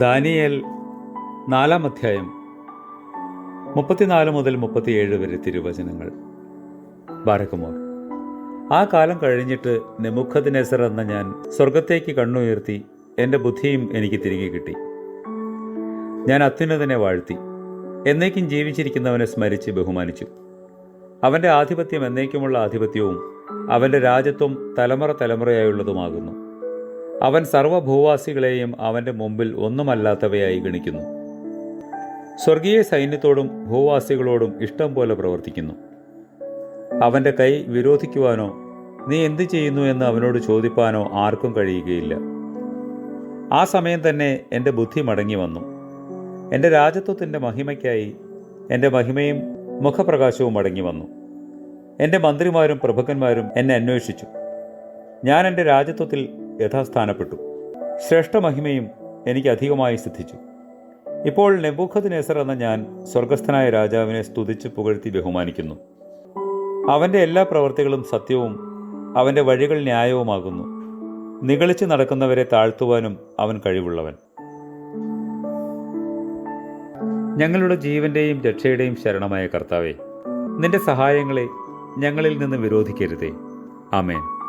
Daniel നാലാം അധ്യായം മുപ്പത്തിനാല് മുതൽ മുപ്പത്തിയേഴ് വരെ തിരുവചനങ്ങൾ. ബാരകുമാർ ആ കാലം കഴിഞ്ഞിട്ട് നെമുഖദ്നേസർ എന്ന ഞാൻ സ്വർഗത്തേക്ക് കണ്ണുയർത്തി എന്റെ ബുദ്ധിയും എനിക്ക് തിരികെ കിട്ടി. ഞാൻ അത്യുന്നതനെ വാഴ്ത്തി എന്നേക്കും ജീവിച്ചിരിക്കുന്നവനെ സ്മരിച്ച് ബഹുമാനിച്ചു. അവന്റെ ആധിപത്യം എന്നേക്കുമുള്ള ആധിപത്യവും അവന്റെ രാജ്യത്വം തലമുറ തലമുറയായുള്ളതുമാകുന്നു. അവൻ സർവഭൂവാസികളെയും അവന്റെ മുമ്പിൽ ഒന്നുമല്ലാത്തവയായി ഗണിക്കുന്നു. സ്വർഗീയ സൈന്യത്തോടും ഭൂവാസികളോടും ഇഷ്ടം പോലെ പ്രവർത്തിക്കുന്നു. അവന്റെ കൈ വിരോധിക്കുവാനോ നീ എന്തു ചെയ്യുന്നു? എന്ന് അവനോട് ചോദിപ്പാനോ ആർക്കും കഴിയുകയില്ല. ആ സമയം തന്നെ എന്റെ ബുദ്ധി മടങ്ങി വന്നു. എന്റെ രാജത്വത്തിന്റെ മഹിമയ്ക്കായി എന്റെ മഹിമയും മുഖപ്രകാശവും മടങ്ങി വന്നു. എന്റെ മന്ത്രിമാരും പ്രഭുക്കന്മാരും എന്നെ അന്വേഷിച്ചു. ഞാൻ എന്റെ രാജ്യത്വത്തിൽ യഥാസ്ഥാനപ്പെട്ടു. ശ്രേഷ്ഠമഹിമയും എനിക്ക് അധികമായി സിദ്ധിച്ചു. ഇപ്പോൾ നെബൂഖദ്നേസർ എന്ന ഞാൻ സ്വർഗസ്ഥനായ രാജാവിനെ സ്തുതിച്ച് പുകഴ്ത്തി ബഹുമാനിക്കുന്നു. അവന്റെ എല്ലാ പ്രവർത്തികളും സത്യവും അവന്റെ വഴികൾ ന്യായവുമാകുന്നു. നികളിച്ച് നടക്കുന്നവരെ താഴ്ത്തുവാനും അവൻ കഴിവുള്ളവൻ. ഞങ്ങളുടെ ജീവന്റെയും രക്ഷയുടെയും ശരണമായ കർത്താവെ നിന്റെ സഹായങ്ങളെ ഞങ്ങളിൽ നിന്ന് വിരോധിക്കരുതേ. ആമേൻ.